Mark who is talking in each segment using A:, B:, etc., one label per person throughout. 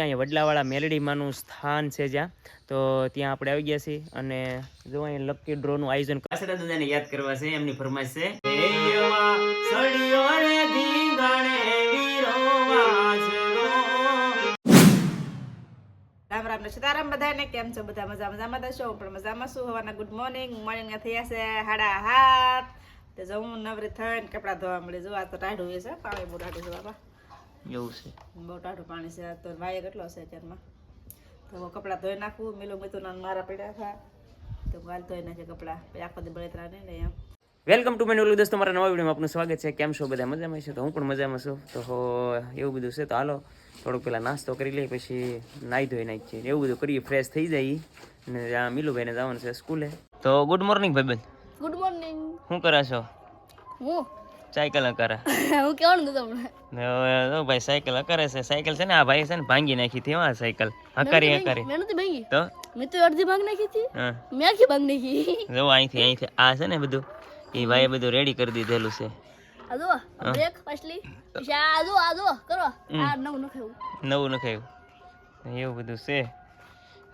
A: અહીંયા વડલાવાળા મેલડીમાંનું સ્થાન છે જ્યાં. તો ત્યાં આપણે આવી ગયા છીએ અને જો અહીંયા લકી ડ્રોનું આયોજન દાદાને યાદ કરવા છે એમની ફરમાઈશ છે.
B: રામ રામ સીતારામ બધાને. કેમ છો? બધા મજા મજામાં તો છો? પણ મજામાં શું હવાના ગુડ મોર્નિંગ મોર્નિંગ થયા છે હાડા હાથ. તો જવું નવરી થઈને કપડાં ધોવા મળે જો આ તો ટાઢું છે પાણી બહુ છે બાપા.
A: એવું છે.
B: બહુ ટાઢું પાણી છે. આ તો વાય કેટલો છે અત્યારમાં? તો કપડાં ધોઈ નાખું. મિલું મેં મારા પડ્યા હતા તો ગાલ ધોઈ નાખે કપડાં. પછી આખો દી બળતરા નહીં ને એમ.
A: વેલકમ ટુ ઓલું દોસ્તો. મારા નવા વિડીયોમાં આપનું સ્વાગત છે. કેમ છો? બધા મજામાં છે? તો હું પણ મજામાં છું. તો હો, એવું બધું છે. તો હાલો થોડુંક પહેલાં નાસ્તો કરી લઈએ પછી નાહી ધોઈ નાખીએ. એવું બધું કરીએ ફ્રેશ થઈ જાય. અને આ મિલુભાઈને જવાનું છે સ્કૂલે. તો ગુડ મોર્નિંગ ભાઈબંધ.
C: ગુડ મોર્નિંગ
A: શું કરો છો?
C: હું
A: સાયકલ કરે.
C: હું કેવાનું
A: ને હવે ભાઈ સાયકલ કરે છે. સાયકલ છે ને આ ભાઈ છે ને ભાંગી નાખી હતી હા સાયકલ. હકારી હકારી.
C: મેં નથી ભાંગી.
A: તો?
C: મેં તો અડધી ભાંગ નાખી હતી. મેં આખી ભાંગ નાખી.
A: જો અહીંથી અહીંથી. આ છે ને બધું એ ભાઈએ બધું રેડી કરી દીધેલું છે.
C: આ જો બ્રેક પાછલી પછી આ જો આ જો કરો. આ નવું નખાયું.
A: નવું નખાયું. એવું બધું છે.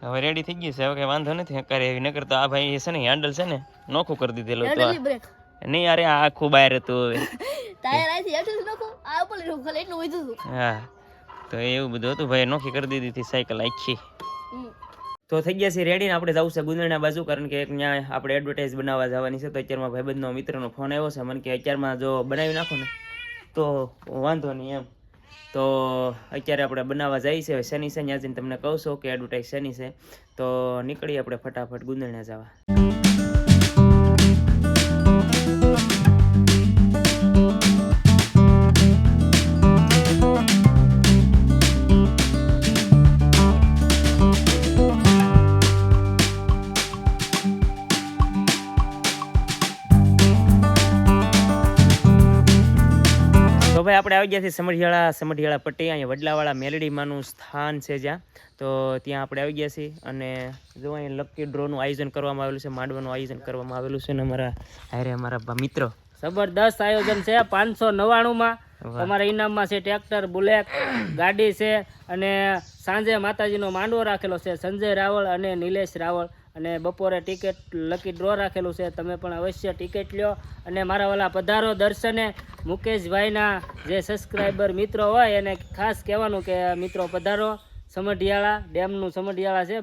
A: હવે રેડી થઈ ગયું છે. હવે કઈ વાંધો નથી હકારી. એવી નકર તો આ ભાઈ છે ને હેન્ડલ છે ને નોખું કરી દીધેલું તો
C: બ્રેક
A: નહીં અરે આ આખું બહાર હતું હવે.
C: ટાયર આથી હેઠળ નાખો આ ઉપર લીધું એટલું વધ્યું હતું
A: હા તો એવું બધું હતું. ભાઈ નોખી કરી દીધી હતી સાયકલ આખી. તો થઈ ગયા છે રેડી ને આપણે જવું છે ગુંદરના બાજુ કારણ કે ત્યાં આપણે એડવર્ટાઇઝ બનાવવા જવાની છે. તો અત્યારમાં ભાઈબંધનો મિત્રનો ફોન આવ્યો છે. મને કે અત્યારમાં જો બનાવી નાખો ને તો વાંધો નહીં એમ. તો અત્યારે આપણે બનાવવા જઈએ છે શનિ શનિ છે ત્યાં જઈને તમને કહું છું કે એડવર્ટાઇઝ શનિ છે. તો નીકળીએ આપણે ફટાફટ ગુંદરણા જવા. ભાઈ આપણે આવી ગયા છીએ સમઢિયાળા સમઢિયાળા પટ્ટી. અહીંયા વડલાવાળા મેલડીમાંનું સ્થાન છે જ્યાં. તો ત્યાં આપણે આવી ગયા છીએ અને જો અહીં લકી ડ્રોનું આયોજન કરવામાં આવેલું છે માંડવાનું આયોજન કરવામાં આવેલું છે ને અમારા હારે અમારા મિત્રો.
D: જબરદસ્ત આયોજન છે પાંચસો નવ્વાણુંમાં.
A: અમારા
D: તમારા ઇનામમાં છે ટ્રેક્ટર બુલેટ ગાડી છે અને સાંજે માતાજીનો માંડવો રાખેલો છે સંજય રાવળ અને નિલેશ રાવળ. અને બપોરે ટિકિટ લકી ડ્રો રાખેલું છે. તમે પણ અવશ્ય ટિકિટ લ્યો. અને મારા વાલા પધારો દર્શને. મુકેશભાઈના જે સબસ્ક્રાઈબર મિત્રો હોય, એને ખાસ કહેવાનું કે મિત્રો પધારો. સમઢિયાળા, ડેમનું સમઢિયાળા છે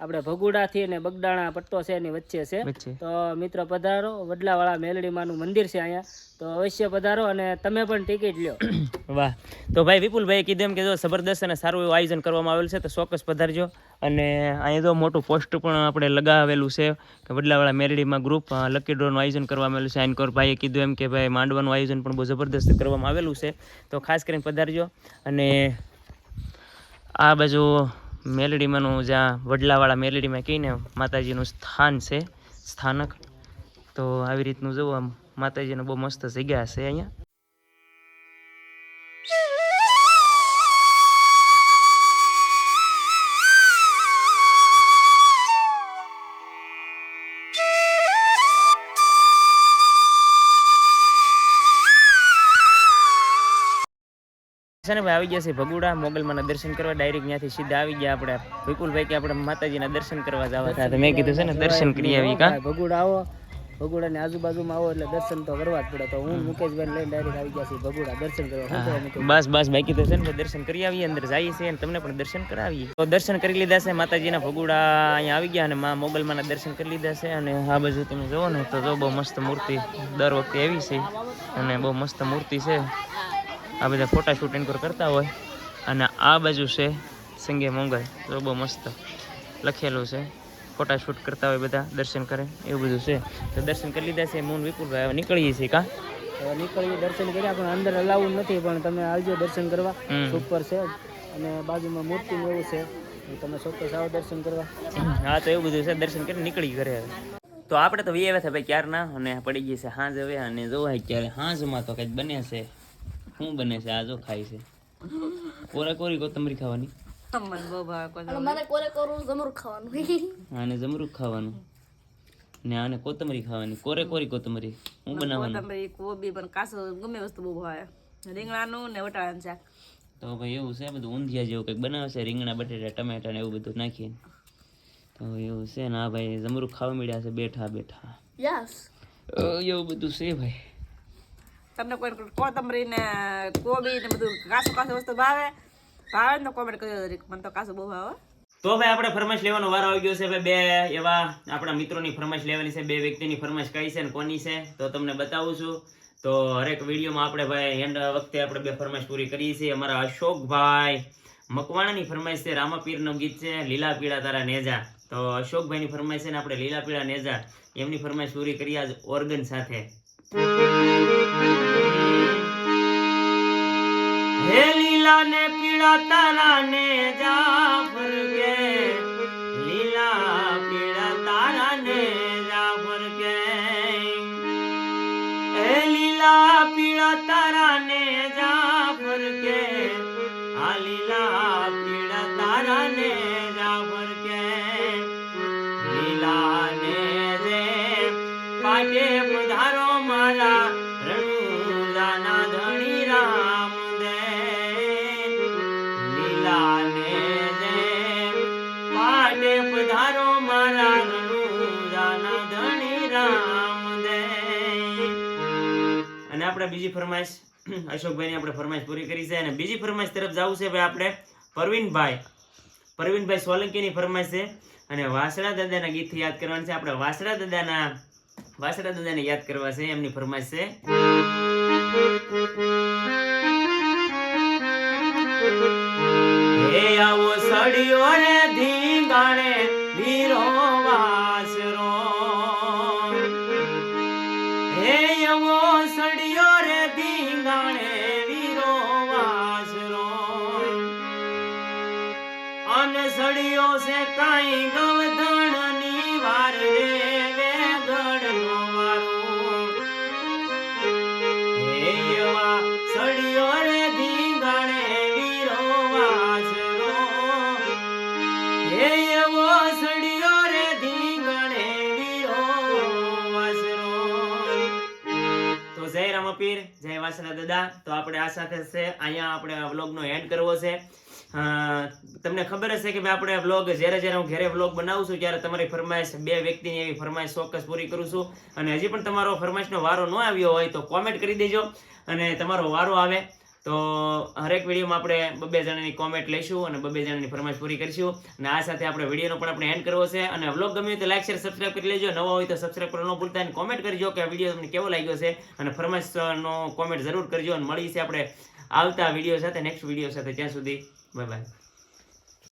D: આપણે ભગુડાથી અને બગડાણા પટ્ટો છે એની વચ્ચે છે. તો મિત્ર પધારો વડલાવાળા મેલડીમાંનું મંદિર છે અહીંયા. તો અવશ્ય પધારો અને તમે પણ ટિકિટ લ્યો.
A: વાહ. તો ભાઈ વિપુલભાઈ કીધું એમ કે જો જબરદસ્ત અને સારું એવું આયોજન કરવામાં આવેલું છે તો ચોક્કસ પધારજો. અને અહીંયા તો મોટું પોસ્ટ પણ આપણે લગાવેલું છે કે વડલાવાળા મેરડીમાં ગ્રુપ લકી ડ્રોનું આયોજન કરવામાં આવેલું છે. આઈનકોર ભાઈએ કીધું એમ કે ભાઈ માંડવાનું આયોજન પણ બહુ જબરદસ્ત કરવામાં આવેલું છે. તો ખાસ કરીને પધારજો. અને આ બાજુ મેલડીમાંનું જ્યાં વડલાવાળા મેલડીમાં કહીને માતાજીનું સ્થાન છે, સ્થાનક. તો આવી રીતનું જુઓ માતાજીનું બહુ મસ્ત જગ્યા છે અહીંયા. છે ને ભાઈ આવી ગયા છે ભગુડા. મોગલમાના દર્શન કરવા ડાયરેક્ટ ત્યાંથી સીધા આવી ગયા આપણે. વિપુલભાઈ કે આપણે માતાજીના દર્શન કરવા જવા હતા. મેં કીધું છે ને દર્શન કરી આવી કા?
D: ભગુડા આવો. ભગુડાની આજુબાજુમાં આવો એટલે દર્શન તો કરવા જ પડે. તો હું મુકેશભાઈ લઈને ડાયરેક્ટ આવી ગયા છે ભગુડા દર્શન કરવા.
A: બસ બસ બાકી તો છે ને દર્શન કરી આવીએ અંદર જઈએ છીએ અને તમને પણ દર્શન કરાવીએ. તો દર્શન કરી લીધા છે માતાજીના ભગુડા અહીંયા આવી ગયા અને માં મોગલમાના દર્શન કરી લીધા છે અને આ બાજુ તમે જુઓ ને તો જો બહુ મસ્ત મૂર્તિ દર વખતે એવી છે અને બહુ મસ્ત મૂર્તિ છે. આ બધા ફોટા શૂટ એન્કોર કરતા હોય. અને આ બાજુ છે સંગે મોંઘલ તો બહુ મસ્ત લખેલું છે. ફોટા શૂટ કરતા હોય બધા દર્શન કરે એવું બધું છે. તો દર્શન કરી લીધા છે મોન વિપુલભાઈ. હવે નીકળીએ છીએ કા?
D: હવે નીકળીએ દર્શન કર્યા પણ અંદર અલાવું નથી પણ તમે આવજો દર્શન કરવા. સુપર છે. અને બાજુમાં મૂર્તિ એવું છે. તમે ચોક્કસ આવો દર્શન કરવા.
A: હા તો એવું બધું છે. દર્શન કરીને નીકળી ઘરે હવે. તો આપણે તો વી આવ્યા હતા ભાઈ ક્યારના? અને પડી ગઈ છે હાંજ હવે અને જોવાય ક્યારે હાંજમાં તો કંઈક બને છે. શું બને છે? આ જો ખાય છે. કોરા કોરી કોથમરી ખાવાની.
B: મને બહુ ભાવે કોઈ
C: મને કોરે કોરું જમરૂ ખાવાનું.
A: આને જમરૂખ ખાવાનું. ને આને કોથમરી ખાવાની. કોરે કોરી કોથમરી. હું બનાવવાનું?
B: કોથંબરી કોબી પણ કાસો ગમે વસ્તુ બહુ ભાવે. રીંગણાનું ને વટાણાનું શાક.
A: તો ભાઈ એવું છે બધું ઊંધિયા જેવું કંઈક બનાવે છે રીંગણા બટેટા ટમેટા ને એવું બધું નાખીને તો એવું છે ને આ ભાઈ જમરૂખ ખાવા મળ્યા છે બેઠા બેઠા.
C: યસ.
A: એવું બધું છે ભાઈ.
B: તમને કોઈ કોથમરી ને કોબી ને બધું કાસું કાસું વસ્તુ ભાવે ભાવે ને કોમેન્ટ કરજો મને તો કાસું બહુ ભાવે.
A: તો ભાઈ આપણે ફરમાઈશ લેવાનો વારો આવી ગયો છે ભાઈ બે એવા આપણા મિત્રોની ફરમાઈશ લેવાની છે, બે વ્યક્તિની ફરમાઈશ કઈ છે ને કોની છે, તો તમને બતાવું છું. તો હરેક વિડીયોમાં આપણે ભાઈ એન્ડ વખતે આપણે બે ફરમાઈશ પૂરી કરીએ છીએ. અમારા અશોકભાઈ મકવાણાની ફરમાઈશ છે, રામાપીરનું ગીત છે લીલા પીળા તારા નેજા. તો અશોકભાઈની ફરમાઈશ છે ને આપણે લીલા પીળા નેજા, એમની ફરમાઈશ પૂરી કરી આજ ઓર્ગન સાથે. હે લીલા ને પીળા તારા ને જાફર અને આપણે બીજી ફરમાઈશ, અશોકભાઈની આપણે ફરમાઈશ પૂરી કરી છે અને બીજી ફરમાઈશ તરફ જવું છે ભાઈ આપણે પરવીનભાઈ. પરવીનભાઈ સોલંકીની ફરમાઈશ છે અને વાસણા દાદાના ગીતથી યાદ કરવાનું છે. આપણે વાસણા દાદાના, વાસણા દાદાને યાદ કરવા છે, એમની ફરમાઈશ છે. હે આવો સડિયો રે ધીંગાણે વીરો વાસરો હે એવો સડિયો રે ધીંગાણે વીરો વાસરો અન સડિયો છે કાઈ ગવધણની વાર રે હે એવો સડિયો રે ધીંગાણે વીરો વાસરો તો જય વાસણા દાદા. તો આપણે આ સાથે છે, અહીંયા આપણે વ્લોગનો એન્ડ કરવો છે. તમને ખબર હશે કે ભાઈ આપણે વ્લોગ જ્યારે જ્યારે હું ઘરે વ્લોગ બનાવું છું, ત્યારે તમારી ફરમાઈશ, બે વ્યક્તિની એવી ફરમાઈશ ચોક્કસ પૂરી કરું છું. અને હજી પણ તમારો ફરમાઈશનો વારો ન આવ્યો હોય તો કોમેન્ટ કરી દેજો અને તમારો વારો આવે. તો હરેક વિડીયોમાં આપણે બબે જણાની કોમેન્ટ લઈશું અને બબે જણાની ફરમાઈશ પૂરી કરીશું. અને આ સાથે આપણે વિડીયોનો પણ આપણે એન્ડ કરવો છે. અને વ્લોગ ગમે તો લાઈક શેર સબસ્ક્રાઈબ કરી લેજો. નવા હોય તો સબસ્ક્રાઈબ કરવાનું ન ભૂલતા. અને કોમેન્ટ કરજો કે આ વીડિયો તમને કેવો લાગ્યો છે. અને ફરમાઈશનો કોમેન્ટ જરૂર કરજો. અને મળીએ છીએ આપણે આવતા વીડિયો સાથે નેક્સ્ટ વીડિયો સાથે. ત્યાં સુધી બાય બાય